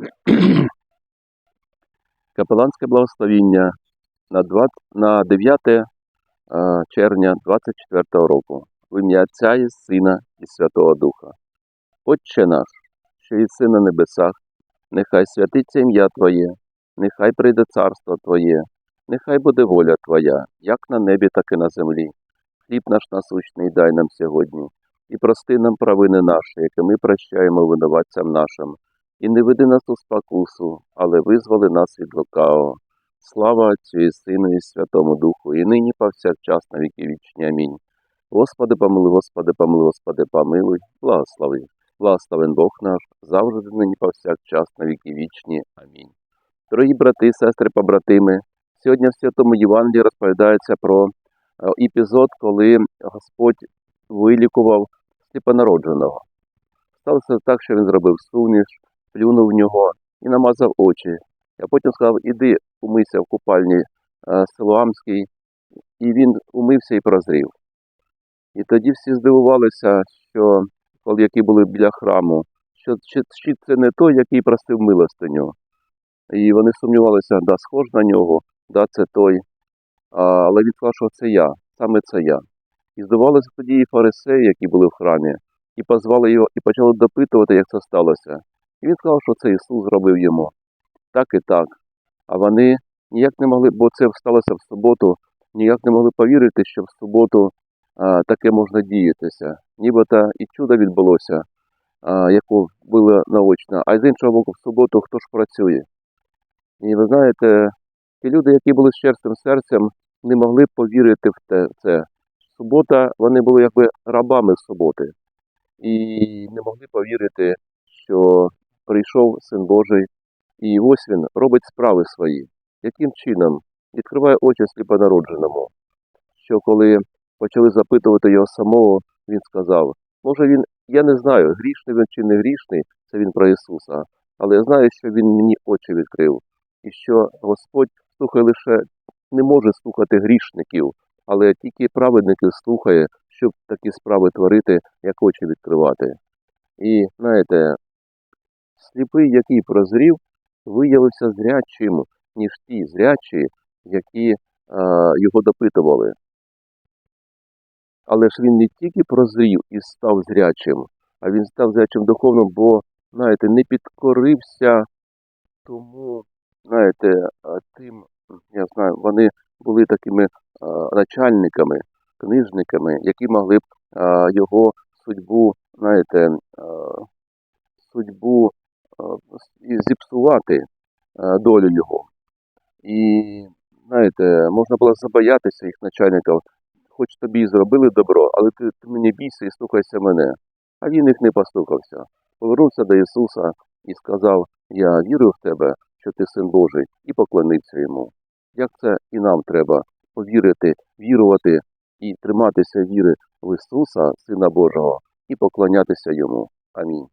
Капеланське благословіння на, 20, на 9 е, червня 24 року. В ім'я Отця і Сина і Святого Духа. Отче наш, що єси на небесах, нехай святиться ім'я Твоє, нехай прийде царство Твоє, нехай буде воля Твоя, як на небі, так і на землі. Хліб наш насущний дай нам сьогодні, і прости нам провини наші, які ми прощаємо винуватцям нашим. І не веди нас у спокусу, але визволи нас від лукавого. Слава Отцю і Сину і Святому Духу, і нині повсякчас на віки вічні. Амінь. Господи, помилуй, Господи, помилуй, Господи, помилуй, благослови. Благословен Бог наш, завжди нині повсякчас на віки вічні. Амінь. Дорогі брати, сестри, побратими, сьогодні в Святому Євангелії розповідається про е, епізод, коли Господь вилікував сліпонародженого. Сталося так, що він зробив суміш, плюнув в нього і намазав очі. А потім сказав, іди умийся в купальні е, Силуамській, і він умився і прозрів. І тоді всі здивувалися, що коли які були біля храму, що чи, це не той, який просив милостиню. І вони сумнівалися, да, схож на нього, да, це той. Але він сказав, що це я, саме це я. І здивувалися тоді і фарисеї, які були в храмі, і позвали його, і почали допитувати, як це сталося. І він сказав, що це Ісус зробив йому. Так і так. А вони ніяк не могли, бо це сталося в суботу, ніяк не могли повірити, що в суботу а, таке можна діятися. Нібито і чудо відбулося, а, яке було наочно. А з іншого боку, в суботу хто ж працює? І ви знаєте, ті люди, які були з черстим серцем, не могли повірити в те- це. Субота, вони були якби рабами суботи. І не могли повірити, що прийшов Син Божий, і ось він робить справи свої. Яким чином? Відкриває очі сліпонародженому. Що коли почали запитувати його самого, він сказав, може він, я не знаю, грішний він чи не грішний, це він про Ісуса, але я знаю, що він мені очі відкрив, і що Господь слухає лише не може слухати грішників, але тільки праведників слухає, щоб такі справи творити, як очі відкривати. І знаєте, сліпий, який прозрів, виявився зрячим, ніж ті зрячі, які е, його допитували. Але ж він не тільки прозрів і став зрячим, а він став зрячим духовно, бо, знаєте, не підкорився тому, знаєте, е, тим, я знаю, вони були такими е, начальниками, книжниками, які могли б е, його судьбу, знаєте, е, судьбу зіпсувати е, долю його. І, знаєте, можна було забоятися їх начальників, хоч тобі і зробили добро, але ти, ти мені бійся і слухайся мене. А він їх не послухався. Повернувся до Ісуса і сказав: Я вірю в тебе, що ти син Божий, і поклонився йому. Як це і нам треба повірити, вірувати і триматися віри в Ісуса, Сина Божого, і поклонятися йому. Амінь.